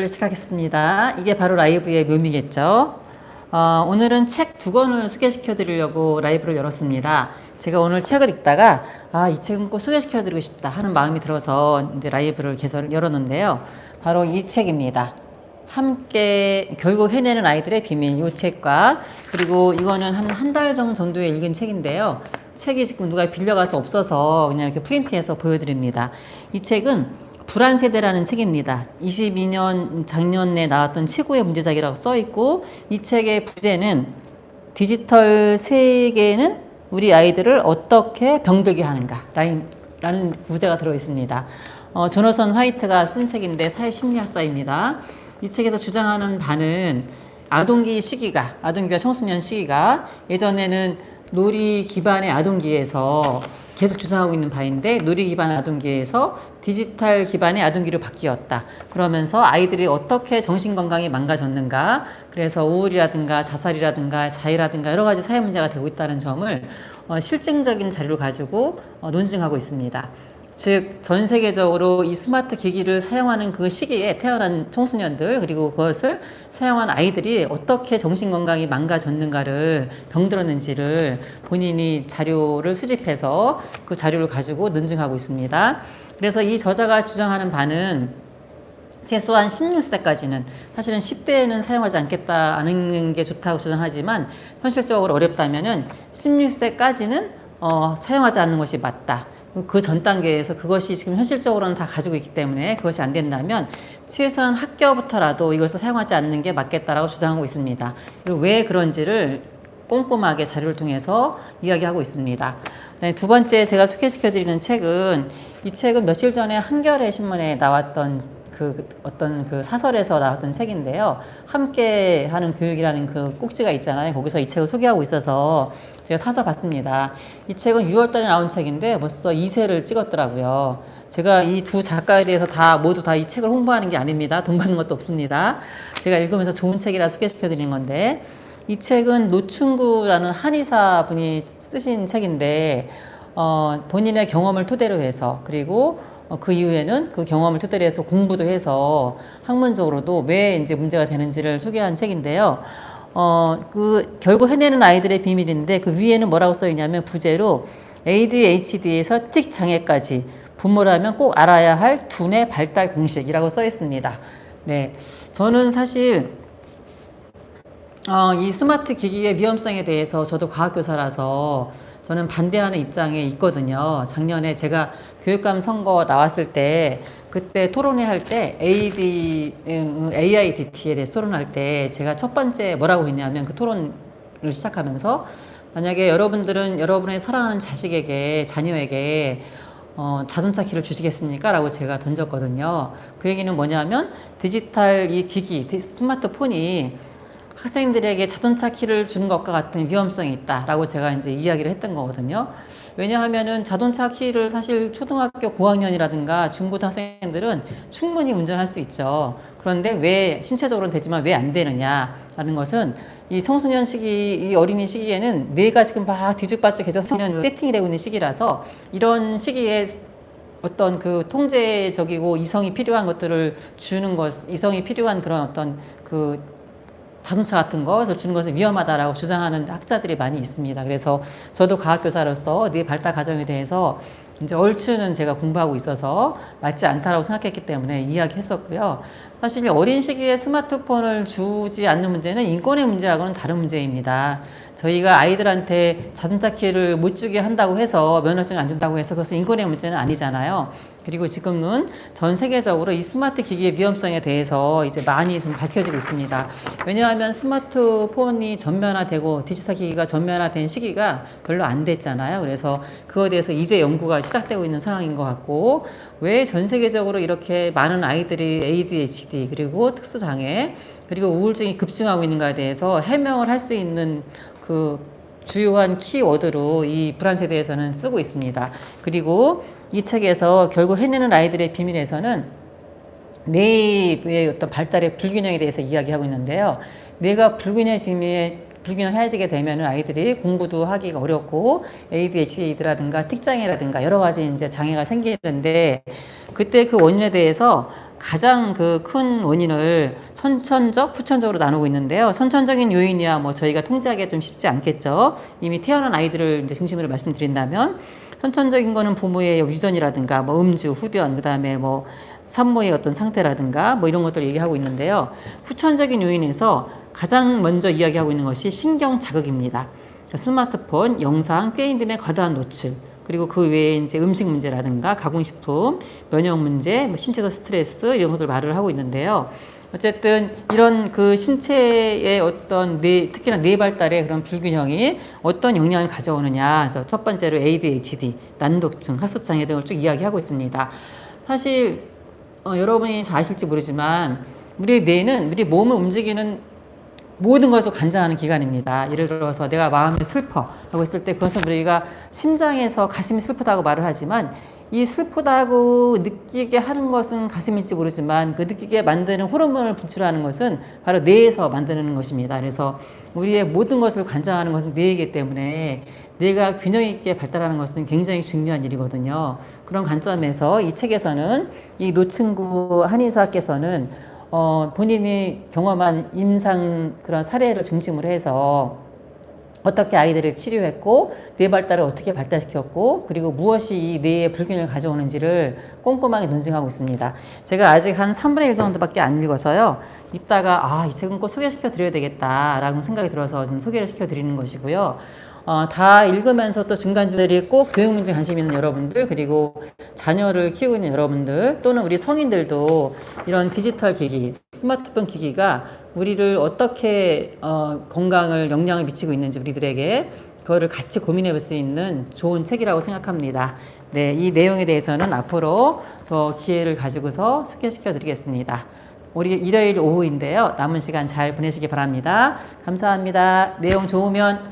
시작하겠습니다. 이게 바로 라이브의 묘미겠죠. 어, 오늘은 책 두 권을 소개시켜 드리려고 라이브를 열었습니다. 제가 오늘 책을 읽다가 아, 이 책은 꼭 소개시켜 드리고 싶다 하는 마음이 들어서 이제 라이브를 개설 열었는데요. 바로 이 책입니다. 함께 결국 해내는 아이들의 비밀 이 책과 그리고 이거는 한 한 달 정도에 읽은 책인데요. 책이 지금 누가 빌려가서 없어서 그냥 이렇게 프린트해서 보여드립니다. 이 책은 불안 세대라는 책입니다. 22년 작년에 나왔던 최고의 문제작이라고 써 있고 이 책의 부제는 디지털 세계는 우리 아이들을 어떻게 병들게 하는가 라는 부제가 들어 있습니다. 어, 조너선 화이트가 쓴 책인데 사회 심리학자입니다. 이 책에서 주장하는 바는 아동기 시기가 아동기와 청소년 시기가 예전에는 놀이 기반의 아동기에서 계속 주장하고 있는 바인데 놀이 기반 아동기에서 디지털 기반의 아동기로 바뀌었다. 그러면서 아이들이 어떻게 정신 건강이 망가졌는가, 그래서 우울이라든가 자살이라든가 자해라든가 여러 가지 사회 문제가 되고 있다는 점을 어, 실증적인 자료를 가지고 어, 논증하고 있습니다. 즉, 전 세계적으로 이 스마트 기기를 사용하는 그 시기에 태어난 청소년들, 그리고 그것을 사용한 아이들이 어떻게 정신건강이 망가졌는가를, 병들었는지를 본인이 자료를 수집해서 그 자료를 가지고 논증하고 있습니다. 그래서 이 저자가 주장하는 바는 최소한 16세까지는 사실은 10대에는 사용하지 않겠다 하는 게 좋다고 주장하지만 현실적으로 어렵다면은 16세까지는 어, 사용하지 않는 것이 맞다. 그 전 단계에서 그것이 지금 현실적으로는 다 가지고 있기 때문에 그것이 안 된다면 최소한 학교부터라도 이것을 사용하지 않는 게 맞겠다라고 주장하고 있습니다. 그리고 왜 그런지를 꼼꼼하게 자료를 통해서 이야기하고 있습니다. 네, 두 번째 제가 소개시켜 드리는 책은 이 책은 며칠 전에 한겨레 신문에 나왔던 그 어떤 그 사설에서 나왔던 책인데요. 함께 하는 교육이라는 그 꼭지가 있잖아요. 거기서 이 책을 소개하고 있어서 제가 사서 봤습니다. 이 책은 6월 달에 나온 책인데 벌써 2세를 찍었더라고요. 제가 이 두 작가에 대해서 다 모두 다 이 책을 홍보하는 게 아닙니다. 돈 받는 것도 없습니다. 제가 읽으면서 좋은 책이라 소개시켜 드리는 건데 이 책은 노충구라는 한의사 분이 쓰신 책인데 어, 본인의 경험을 토대로 해서 그리고 어, 그 이후에는 그 경험을 토대로 해서 공부도 해서 학문적으로도 왜 이제 문제가 되는지를 소개한 책인데요. 어, 그 결국 해내는 아이들의 비밀인데 그 위에는 뭐라고 써 있냐면 부제로 ADHD에서 틱 장애까지 부모라면 꼭 알아야 할 두뇌 발달 공식이라고 써 있습니다. 네. 저는 사실 어, 이 스마트 기기의 위험성에 대해서 저도 과학교사라서 저는 반대하는 입장에 있거든요. 작년에 제가 교육감 선거 나왔을 때 그때 토론회 할 때 AD, AIDT에 대해서 토론할 때 제가 첫 번째 뭐라고 했냐면 그 토론을 시작하면서 만약에 여러분들은 여러분의 사랑하는 자식에게 자녀에게 어, 자동차 키를 주시겠습니까? 라고 제가 던졌거든요. 그 얘기는 뭐냐면 디지털 이 기기, 스마트폰이 학생들에게 자동차 키를 주는 것과 같은 위험성이 있다라고 제가 이제 이야기를 했던 거거든요. 왜냐하면은 자동차 키를 사실 초등학교 고학년이라든가 중고등학생들은 충분히 운전할 수 있죠. 그런데 왜 신체적으로는 되지만 왜 안 되느냐라는 것은 이 청소년 시기, 이 어린이 시기에는 뇌가 지금 막 뒤죽박죽 계속 청년 세팅이 되고 있는 시기라서 이런 시기에 어떤 그 통제적이고 이성이 필요한 것들을 주는 것, 이성이 필요한 그런 어떤 그 자동차 같은 것을 주는 것은 위험하다라고 주장하는 학자들이 많이 있습니다. 그래서 저도 과학교사로서 뇌 발달 과정에 대해서 이제 얼추는 제가 공부하고 있어서 맞지 않다라고 생각했기 때문에 이야기했었고요. 사실 어린 시기에 스마트폰을 주지 않는 문제는 인권의 문제하고는 다른 문제입니다. 저희가 아이들한테 자동차 키를 못 주게 한다고 해서 면허증 안 준다고 해서 그것은 인권의 문제는 아니잖아요. 그리고 지금은 전 세계적으로 이 스마트 기기의 위험성에 대해서 이제 많이 좀 밝혀지고 있습니다. 왜냐하면 스마트폰이 전면화되고 디지털 기기가 전면화된 시기가 별로 안 됐잖아요. 그래서 그거에 대해서 이제 연구가 시작되고 있는 상황인 것 같고 왜 전 세계적으로 이렇게 많은 아이들이 ADHD 그리고 특수장애 그리고 우울증이 급증하고 있는가에 대해서 해명을 할 수 있는 그 주요한 키워드로 이 불안 세대에서는 쓰고 있습니다. 그리고 이 책에서 결국 해내는 아이들의 비밀에서는 뇌의 어떤 발달의 불균형에 대해서 이야기하고 있는데요. 뇌가 불균형해지면 불균형해지게 되면 아이들이 공부도 하기가 어렵고 ADHD라든가 특장애라든가 여러 가지 이제 장애가 생기는데 그때 그 원인에 대해서 가장 그 큰 원인을 선천적, 후천적으로 나누고 있는데요. 선천적인 요인이야 뭐 저희가 통제하기가 좀 쉽지 않겠죠. 이미 태어난 아이들을 이제 중심으로 말씀드린다면 선천적인 거는 부모의 유전이라든가 뭐 음주, 흡연, 그다음에 뭐 산모의 어떤 상태라든가 뭐 이런 것들 얘기하고 있는데요. 후천적인 요인에서 가장 먼저 이야기하고 있는 것이 신경 자극입니다. 스마트폰, 영상, 게임 등의 과다한 노출, 그리고 그 외에 이제 음식 문제라든가 가공식품, 면역 문제, 뭐 신체적 스트레스 이런 것들 말을 하고 있는데요. 어쨌든 이런 그 신체의 어떤 뇌, 특히나 뇌 발달의 그런 불균형이 어떤 영향을 가져오느냐. 그래서 첫 번째로 ADHD, 난독증, 학습 장애 등을 쭉 이야기하고 있습니다. 사실 어, 여러분이 잘 아실지 모르지만 우리 뇌는 우리 몸을 움직이는 모든 것을 관장하는 기관입니다. 예를 들어서 내가 마음이 슬퍼 하고 있을 때 그것은 우리가 심장에서 가슴이 슬프다고 말을 하지만 이 슬프다고 느끼게 하는 것은 가슴일지 모르지만 그 느끼게 만드는 호르몬을 분출하는 것은 바로 뇌에서 만드는 것입니다. 그래서 우리의 모든 것을 관장하는 것은 뇌이기 때문에 뇌가 균형 있게 발달하는 것은 굉장히 중요한 일이거든요. 그런 관점에서 이 책에서는 이 노친구 한의사께서는 어, 본인이 경험한 임상 그런 사례를 중심으로 해서 어떻게 아이들을 치료했고 뇌 발달을 어떻게 발달시켰고 그리고 무엇이 이 뇌의 불균형을 가져오는지를 꼼꼼하게 논증하고 있습니다. 제가 아직 한 3분의 1 정도밖에 안 읽어서요. 이따가 아, 이 책은 꼭 소개시켜 드려야 되겠다라는 생각이 들어서 좀 소개를 시켜 드리는 것이고요. 어, 다 읽으면서 또 중간중간에 꼭 교육 문제 관심 있는 여러분들 그리고 자녀를 키우고 있는 여러분들 또는 우리 성인들도 이런 디지털 기기, 스마트폰 기기가 우리를 어떻게 어, 건강을 영향을 미치고 있는지 우리들에게 그거를 같이 고민해 볼 수 있는 좋은 책이라고 생각합니다. 네, 이 내용에 대해서는 앞으로 더 기회를 가지고서 소개시켜 드리겠습니다. 우리 일요일 오후인데요. 남은 시간 잘 보내시기 바랍니다. 감사합니다. 내용 좋으면